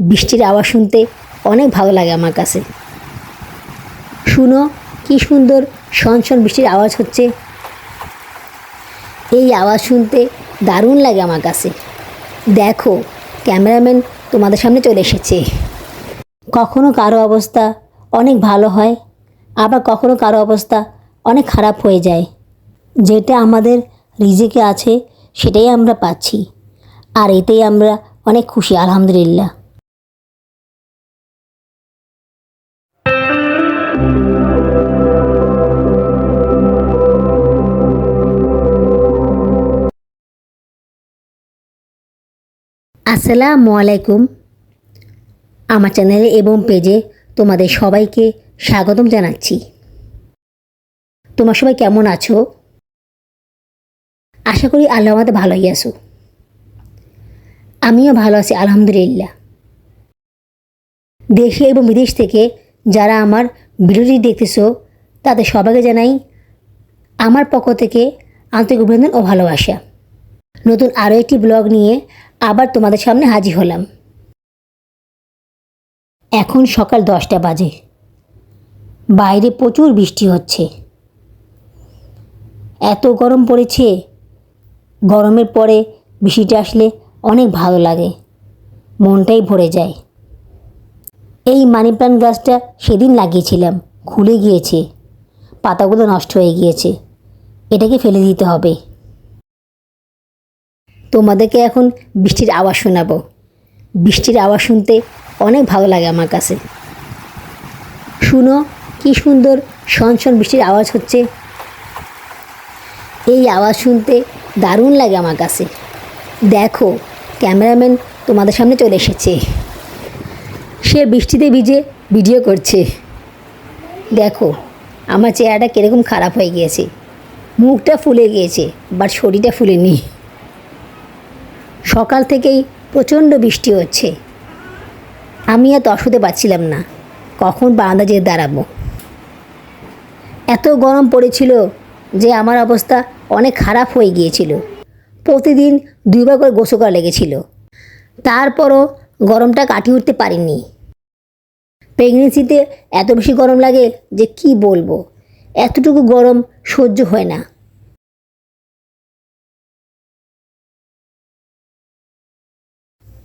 বৃষ্টির আওয়াজ শুনতে অনেক ভালো লাগে আমার কাছে। শুনো, কি সুন্দর শন বৃষ্টির আওয়াজ হচ্ছে। এই আওয়াজ শুনতে দারুণ লাগে আমার কাছে। দেখো, ক্যামেরাম্যান তোমাদের সামনে চলে এসেছে। কখনো কারও অবস্থা অনেক ভালো হয়, আবার কখনো কারও অবস্থা অনেক খারাপ হয়ে যায়। যেটা আমাদের রিজিকে আছে, সেটাই আমরা পাচ্ছি। আর এতেই আমরা অনেক খুশি, আলহামদুলিল্লাহ। আসসালামু আলাইকুম। আমার চ্যানেলে এবং পেজে তোমাদের সবাইকে স্বাগতম জানাচ্ছি। তোমার সবাই কেমন আছো? আশা করি আল্লাহ আমাদের ভালোই আছো। আমিও ভালো আছি, আলহামদুলিল্লাহ। দেশে এবং বিদেশ থেকে যারা আমার ভিডিওটি দেখতেছো, তাদের সবাইকে জানাই আমার পক্ষ থেকে আন্তরিক অভিনন্দন ও ভালোবাসা। নতুন আরও একটি ব্লগ নিয়ে আবার তোমাদের সামনে হাজির হলাম। এখন সকাল দশটা বাজে। বাইরে প্রচুর বৃষ্টি হচ্ছে। এত গরম পড়েছে, গরমের পরে বৃষ্টিটা আসলে অনেক ভালো লাগে, মনটাই ভরে যায়। এই মানি প্ল্যান্ট গাছটা সেদিন লাগিয়েছিলাম, খুলে গিয়েছে, পাতাগুলো নষ্ট হয়ে গিয়েছে, এটাকে ফেলে দিতে হবে। তোমাদেরকে এখন বৃষ্টির আওয়াজ শোনাবো। বৃষ্টির আওয়াজ শুনতে অনেক ভালো লাগে আমার কাছে। শুনো কি সুন্দর শন বৃষ্টির আওয়াজ হচ্ছে। এই আওয়াজ শুনতে দারুণ লাগে আমার কাছে। দেখো, ক্যামেরাম্যান তোমাদের সামনে চলে এসেছে। সে বৃষ্টিতে ভিজে ভিডিও করছে। দেখো, আমার চেহারাটা কীরকম খারাপ হয়ে গিয়েছে। মুখটা ফুলে গিয়েছে বাট শরীরটা ফুলেনি। সকাল থেকেই প্রচণ্ড বৃষ্টি হচ্ছে। আমি আর তসতে পারছিলাম না, কখন বারান্দা যেয়ে দাঁড়াবো। এত গরম পড়েছিল যে আমার অবস্থা অনেক খারাপ হয়ে গিয়েছিল। প্রতিদিন দুইবার করে গোসল করা লেগেছিল। তারপরও গরমটা কাটিয়ে উঠতে পারিনি। প্রেগনেন্সিতে এত বেশি গরম লাগে যে কি বলব? এতটুকু গরম সহ্য হয় না।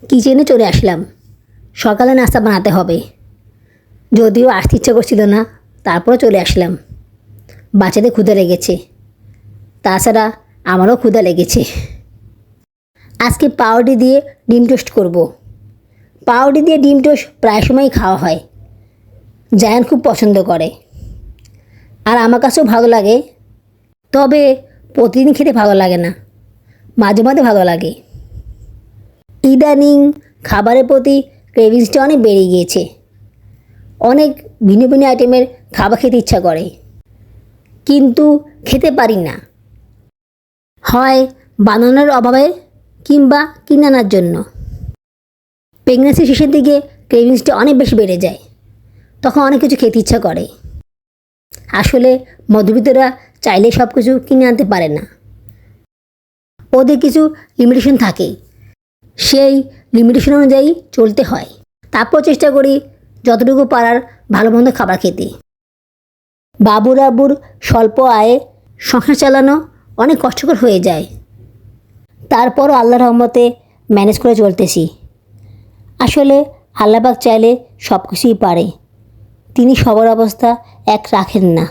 কিচেনে চলে আসলাম? সকালে নাস্তা বানাতে হবে। যদিও আসতে ইচ্ছা করছিল না তারপরে চলে আসলাম। বাচ্চাদের ক্ষুদা লেগেছে। তাছাড়া আমারও ক্ষুদা লেগেছে। আজকে পাউডি দিয়ে ডিম টোস্ট করব। পাউডি দিয়ে ডিম টোস্ট প্রায় সময়ই খাওয়া হয়। জায়ান খুব পছন্দ করে। আর আমার কাছেও ভালো লাগে। তবে প্রতিদিন খেতে ভালো লাগে না। মাঝে মাঝে ভালো লাগে। ইদানিং খাবারের প্রতি ক্রেভিংসটা অনেক বেড়ে গিয়েছে। অনেক ভিন্ন ভিন্ন আইটেমের খাবার খেতে ইচ্ছা করে। কিন্তু খেতে পারি না। হয় বানানোর অভাবে কিংবা কিনে আনার জন্য। প্রেগনেন্সি শেষের দিকে ক্রেভিংসটা অনেক বেশি বেড়ে যায়। তখন অনেক কিছু খেতে ইচ্ছা করে। আসলে মধ্যবিত্তরা চাইলে সব কিছু কিনে আনতে পারে না। ওদের কিছু লিমিটেশন থাকে সেই লিমিটেশন অনুযায়ী চলতে হয়। তারপর চেষ্টা করি যতটুকু পারার ভালো মন্দ খাবার খেতে। বাবুর আবুর স্বল্প আয়ে সংসার চালানো অনেক কষ্টকর হয়ে যায়। তারপরও আল্লাহ রহমতে ম্যানেজ করে চলতেছি। আসলে আল্লাহবাক চাইলে সব কিছুই পারে। তিনি সবার অবস্থা এক রাখেন না।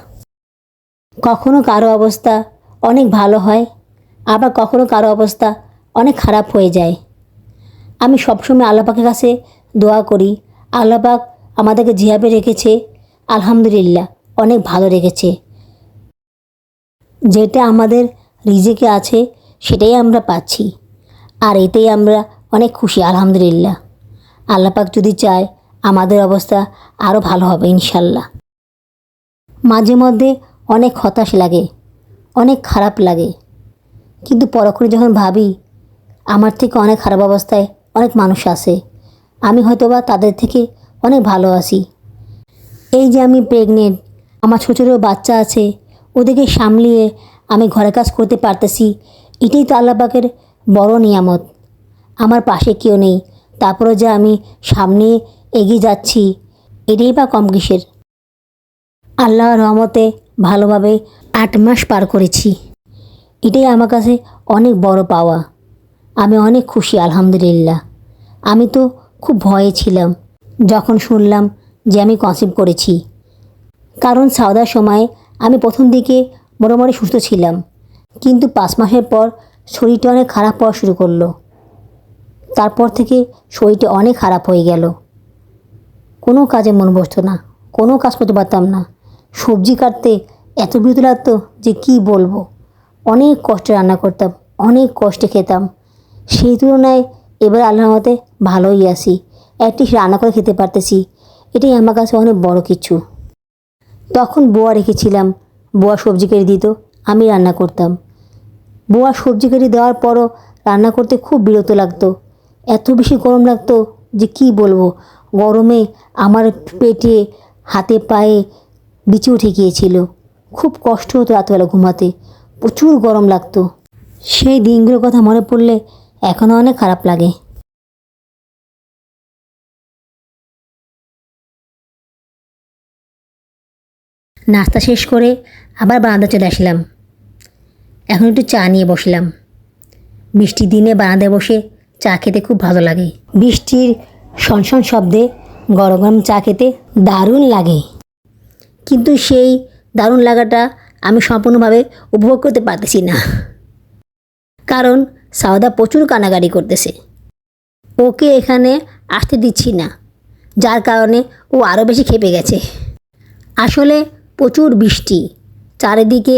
কখনো কারও অবস্থা অনেক ভালো হয়, আবার কখনো কারও অবস্থা অনেক খারাপ হয়ে যায়। আমি সবসময় আল্লাপাকের কাছে দোয়া করি। আল্লাপাক আমাদেরকে যেভাবে রেখেছে। আলহামদুলিল্লাহ, অনেক ভালো রেখেছে। যেটা আমাদের রিজেকে আছে, সেটাই আমরা পাচ্ছি। আর এতেই আমরা অনেক খুশি, আলহামদুলিল্লাহ। আল্লাপাক যদি চায়, আমাদের অবস্থা আরও ভালো হবে, ইনশাল্লাহ। মাঝে মধ্যে অনেক হতাশ লাগে, অনেক খারাপ লাগে। কিন্তু পরক্ষণে যখন ভাবি, আমার থেকে অনেক খারাপ অবস্থায় অনেক মানুষ আছে। আমি হয়তোবা তাদের থেকে অনেক ভালো আছি। এই যে আমি প্রেগনেন্ট আমার ছোটো ছোটো বাচ্চা আছে, ওদেরকে সামলিয়ে আমি ঘরের কাজ করতে পারতেছি, এটাই তো আল্লাহ পাকের বড় নিয়ামত। আমার পাশে কেউ নেই তারপরে যে আমি সামনে এগিয়ে যাচ্ছি, এটাই বা কম কিসের? আল্লাহর রহমতে ভালোভাবে আট মাস পার করেছি। এটাই আমার কাছে অনেক বড় পাওয়া। আমি অনেক খুশি, আলহামদুলিল্লাহ। আমি তো খুব ভয়ে ছিলাম, যখন শুনলাম যে আমি কনসিভ করেছি। কারণ সাউদার সময় আমি প্রথম দিকে মোটামুটি সুস্থ ছিলাম, কিন্তু পাঁচ মাসের পর শরীরটা অনেক খারাপ হওয়া শুরু করল। তারপর থেকে শরীরটা অনেক খারাপ হয়ে গেল। কোনো কাজে মন বসতো না, কোনো কাজ করতে পারতাম না। সবজি কাটতে এত বিরত লাগতো যে কি বলব? অনেক কষ্টে রান্না করতাম, অনেক কষ্টে খেতাম। সেই তুলনায় এবার আল্লাহর মতে ভালোই আসি অ্যাটলিস্ট রান্না করে খেতে পারতেছি। এটাই আমার কাছে অনেক বড় কিছু। তখন বোয়া রেখেছিলাম। বোয়া সবজি কেটে দিত, আমি রান্না করতাম। বোয়া সবজি কেটে দেওয়ার পরও রান্না করতে খুব বিরত লাগতো। এত বেশি গরম লাগতো যে কি বলব? গরমে আমার পেটে, হাতে পায়ে বিচি উঠে গিয়েছিল। খুব কষ্ট হতো রাতবেলা ঘুমাতে। প্রচুর গরম লাগতো। সেই দিনগুলোর কথা মনে পড়লে এখনও অনেক খারাপ লাগে। নাস্তা শেষ করে আবার বারান্দা চলে আসলাম। এখন একটু চা নিয়ে বসলাম। বৃষ্টির দিনে বারান্দায় বসে চা খেতে খুব ভালো লাগে। বৃষ্টির শনশন শব্দে গরম গরম চা খেতে দারুণ লাগে। কিন্তু সেই দারুণ লাগাটা আমি সম্পূর্ণভাবে উপভোগ করতে পারতেছি না। কারণ সাউদা প্রচুর কানাগাড়ি করতেছে। ওকে এখানে আসতে দিচ্ছি না, যার কারণে ও আরও বেশি খেপে গেছে। আসলে প্রচুর বৃষ্টি, চারিদিকে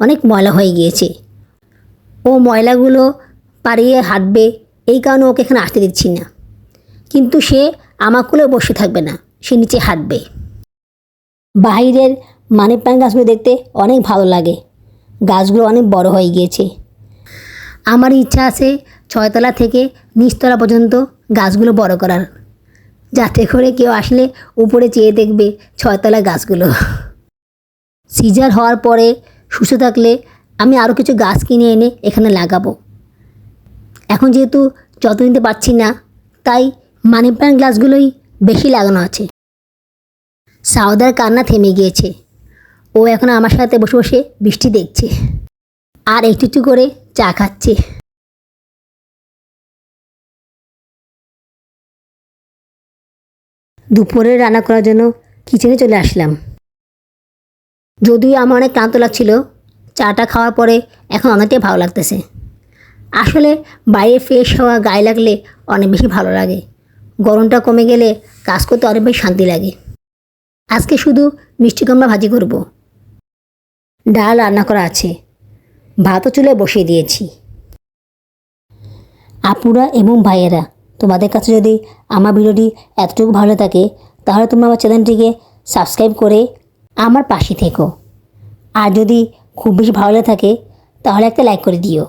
অনেক ময়লা হয়ে গিয়েছে। ও ময়লাগুলো পাড়িয়ে হাঁটবে, এই কারণে ওকে এখানে আসতে দিচ্ছি না। কিন্তু সে আমার কোলে বসে থাকবে না, সে নিচে হাঁটবে। বাইরের মানি প্ল্যান্ট গাছগুলো দেখতে অনেক ভালো লাগে। গাছগুলো অনেক বড় হয়ে গিয়েছে। আমার ইচ্ছা আছে ছয়তলা থেকে নিচতলা পর্যন্ত গাছগুলো বড় করার। যাতে করে কেউ আসলে উপরে চেয়ে দেখবে ছয়তলা গাছগুলো। সিজার হওয়ার পরে সুস্থ থাকলে আমি আরও কিছু গাছ কিনে এনে এখানে লাগাবো। এখন যেহেতু যত্ন নিতে পারছি না, তাই মানি প্ল্যান্ট গাছগুলোই বেশি লাগানো আছে। সাউদার কান্না থেমে গিয়েছে। ও এখন আমার সাথে বসে বসে বৃষ্টি দেখছে। আর একটু একটু করে চা খাচ্ছে। দুপুরে রান্না করার জন্য কিচেনে চলে আসলাম। যদিও আমার অনেক ক্লান্ত লাগছিল, চাটা খাওয়ার পরে এখন অনেকটাই ভালো লাগতেছে। আসলে বাইরে ফ্রেশ হওয়া গায়ে লাগলে অনেক বেশি ভালো লাগে। গরমটা কমে গেলে কাজ করতে অনেক বেশি শান্তি লাগে। আজকে শুধু মিষ্টি কুমড়া ভাজি করব। ডাল রান্না করা আছে। ভাতও চুলে বসিয়ে দিয়েছি। আপুরা এবং ভাইয়েরা, তোমাদের কাছে যদি আমার ভিডিওটি এতটুকু ভালো থাকে তাহলে তোমরা আমার চ্যানেলটিকে সাবস্ক্রাইব করে আমার পাশে থেকো। আর যদি খুব বেশি ভালো থাকে, তাহলে একটা লাইক করে দিও।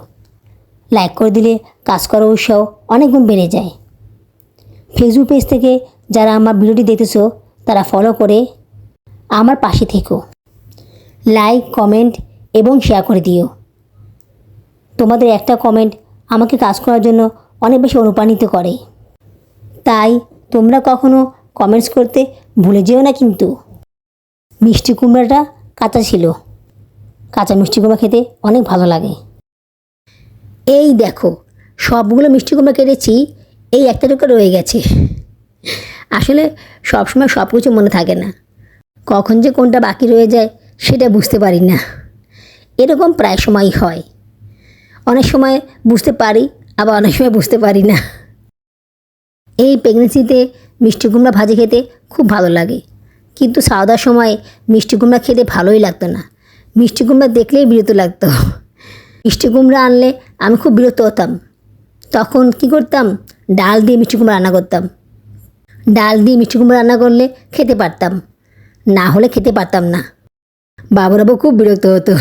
লাইক করে দিলে কাজ করার উৎসাহ অনেক গুণ বেড়ে যায়। ফেসবুক পেজ থেকে যারা আমার ভিডিওটি দেখতেছো, তারা ফলো করে আমার পাশে থেকো। লাইক কমেন্ট এবং শেয়ার করে দিও। তোমাদের একটা কমেন্ট আমাকে কাজ করার জন্য অনেক বেশি অনুপ্রাণিত করে। তাই তোমরা কখনো কমেন্টস করতে ভুলে যেও না কিন্তু। মিষ্টি কুমড়াটা কাঁচা ছিল। কাঁচা মিষ্টি কুমড়া খেতে অনেক ভালো লাগে। এই দেখো, সবগুলো মিষ্টি কুমড়া কেটেছি, এই একটা টুকরো রয়ে গেছে। আসলে সবসময় সব কিছু মনে থাকে না। কখন যে কোনটা বাকি রয়ে যায়, সেটা বুঝতে পারি না। এরকম প্রায় সময়ই হয়। অনেক সময় বুঝতে পারি, আবার অনেক সময় বুঝতে পারি না। এই প্রেগনেন্সিতে মিষ্টি কুমড়া ভাজি খেতে খুব ভালো লাগে। কিন্তু সাওদার সময় মিষ্টি কুমড়া খেতে ভালোই লাগতো না। মিষ্টি কুমড়া দেখলেই বিরক্ত লাগতো। মিষ্টি কুমড়া আনলে আমি খুব বিরক্ত হতাম। তখন কি করতাম? ডাল দিয়ে মিষ্টি কুমড়া রান্না করতাম। ডাল দিয়ে মিষ্টি কুমড়া রান্না করলে খেতে পারতাম। না হলে খেতে পারতাম না। বাবুরাবু খুব বিরক্ত হতো।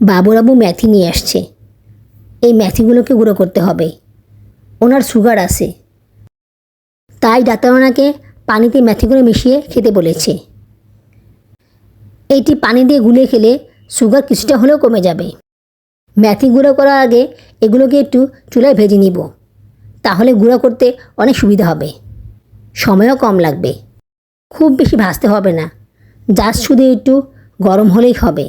বাবুরাবু ম্যাথি নিয়ে আসছে। এই ম্যাথিগুলোকে গুঁড়ো করতে হবে। ওনার সুগার আছে। তাই ডাক্তার ওনাকে পানিতে ম্যাথিগুলো মিশিয়ে খেতে বলেছে। এইটি পানি দিয়ে গুলে খেলে সুগার কিছুটা হলেও কমে যাবে। ম্যাথি গুঁড়ো করার আগে এগুলোকে একটু চুলায় ভেজে নিব। তাহলে গুঁড়ো করতে অনেক সুবিধা হবে। সময়ও কম লাগবে। খুব বেশি ভাজতে হবে না। জাস্ট শুধু একটু গরম হলেই হবে।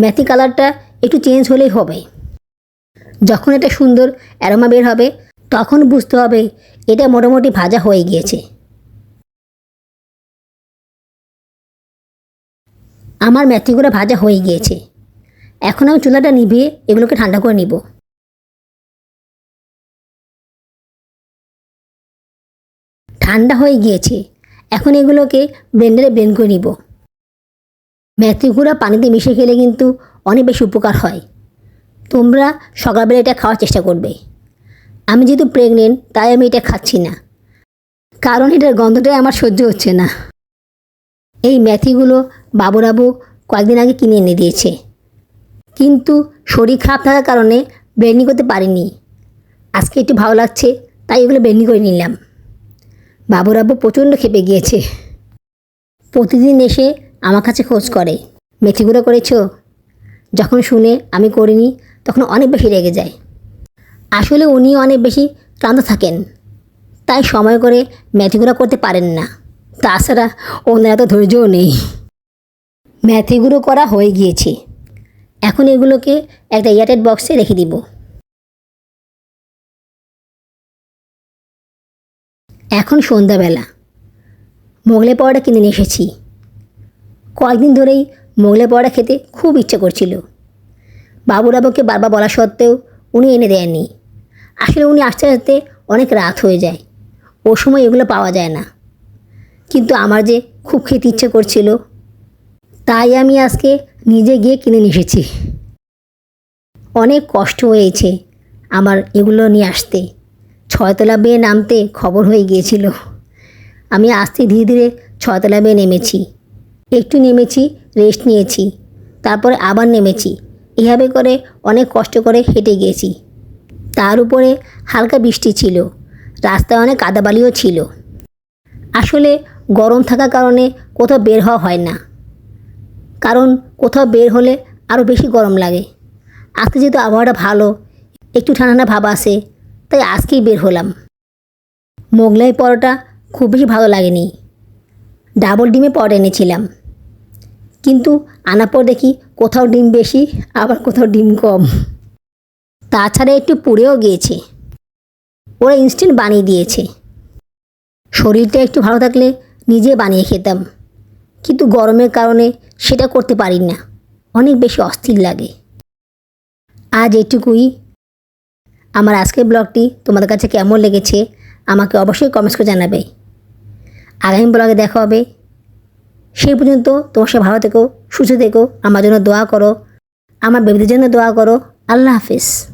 ম্যাথি কালারটা একটু চেঞ্জ হলেই হবে। যখন এটা সুন্দর অ্যারোমা বের হবে, তখন বুঝতে হবে এটা মোটামুটি ভাজা হয়ে গিয়েছে। আমার ম্যাথিগুলো ভাজা হয়ে গিয়েছে। এখন আমি চুলাটা নিভিয়ে এগুলোকে ঠান্ডা করে নিব। ঠান্ডা হয়ে গিয়েছে। এখন এগুলোকে ব্লেন্ডারে ব্লেন্ড করে নিব। মেথি গুঁড়া পানিতে মিশে খেলে কিন্তু অনেক বেশি উপকার হয়। তোমরা সকালবেলা এটা খাওয়ার চেষ্টা করবে। আমি যেহেতু প্রেগনেন্ট তাই আমি এটা খাচ্ছি না। কারণ এটার গন্ধটাই আমার সহ্য হচ্ছে না। এই ম্যাথিগুলো বাবুরাবু কয়েকদিন আগে কিনে এনে দিয়েছে। কিন্তু শরীর খারাপ থাকার কারণে বেরনি করতে পারিনি। আজকে একটু ভালো লাগছে, তাই এগুলো বেরনি করে নিলাম। বাবুরাবু প্রচণ্ড খেপে গিয়েছে। প্রতিদিন এসে আমার কাছে খোঁজ করে। মেথিগুলো করেছ? যখন শুনে আমি করিনি, তখন অনেক বেশি রেগে যায়। আসলে উনি অনেক বেশি ক্লান্ত থাকেন। তাই সময় করে ম্যাথিগুলো করতে পারেন না। তাছাড়া ওনার এত ধৈর্যও নেই। ম্যাথিগুলো করা হয়ে গিয়েছে। এখন এগুলোকে একটা এয়ারটাইট বক্সে রেখে দিব। এখন সন্ধ্যাবেলা। মোগলে পরোটা কিনে নিয়ে এসেছি। কয়েকদিন ধরেই মোগলাই পরোটা খেতে খুব ইচ্ছে করছিল। বাবুরাবুকে বারবার বলা সত্ত্বেও উনি এনে দেননি। আসলে উনি আসতে আসতে অনেক রাত হয়ে যায়। ও সময় এগুলো পাওয়া যায় না। কিন্তু আমার যে খুব খেতে ইচ্ছে করছিল, তাই আমি আজকে নিজে গিয়ে কিনে নিয়ে এসেছি। অনেক কষ্ট হয়েছে আমার এগুলো নিয়ে আসতে। ছয়তলা বেয়ে নামতে খবর হয়ে গিয়েছিল। আমি আস্তে ধীরে ধীরে ছয়তলা বেয়ে নেমেছি। একটু নেমেছি রেস্ট নিয়েছি, তারপরে আবার নেমেছি। এভাবে করে অনেক কষ্ট করে হেঁটে গিয়েছি। তার উপরে হালকা বৃষ্টি ছিল, রাস্তায় অনেক কাদাবালিও ছিল। আসলে গরম থাকার কারণে কোথাও বের হওয়া হয় না, কারণ কোথাও বের হলে আরও বেশি গরম লাগে। আজকে যেহেতু আবহাওয়াটা ভালো, একটু ঠান্ডা ঠান্ডা ভাব আসে তাই আজকেই বের হলাম। মোগলাই পরোটা খুব বেশি ভালো লাগেনি। ডাবল ডিমে পরোটা এনেছিলাম। কিন্তু আনার পর দেখি কোথাও ডিম বেশি, আবার কোথাও ডিম কম। তাছাড়া একটু পুড়েও গিয়েছে। ওরা ইনস্ট্যান্ট বানিয়ে দিয়েছে। শরীরটা একটু ভালো থাকলে নিজে বানিয়ে খেতাম। কিন্তু গরমের কারণে সেটা করতে পারি না। অনেক বেশি অস্থির লাগে। আজ এটুকুই। আমার আজকের ব্লগটি তোমাদের কাছে কেমন লেগেছে, আমাকে অবশ্যই কমেন্টস করে জানাবে। আগামী ব্লগে দেখা হবে। সেই পর্যন্ত তোমার সে ভালো থেকো, সুস্থ থেকো। আমার জন্য দোয়া করো। আমার বেবিদের জন্য দোয়া করো। আল্লাহ হাফিজ।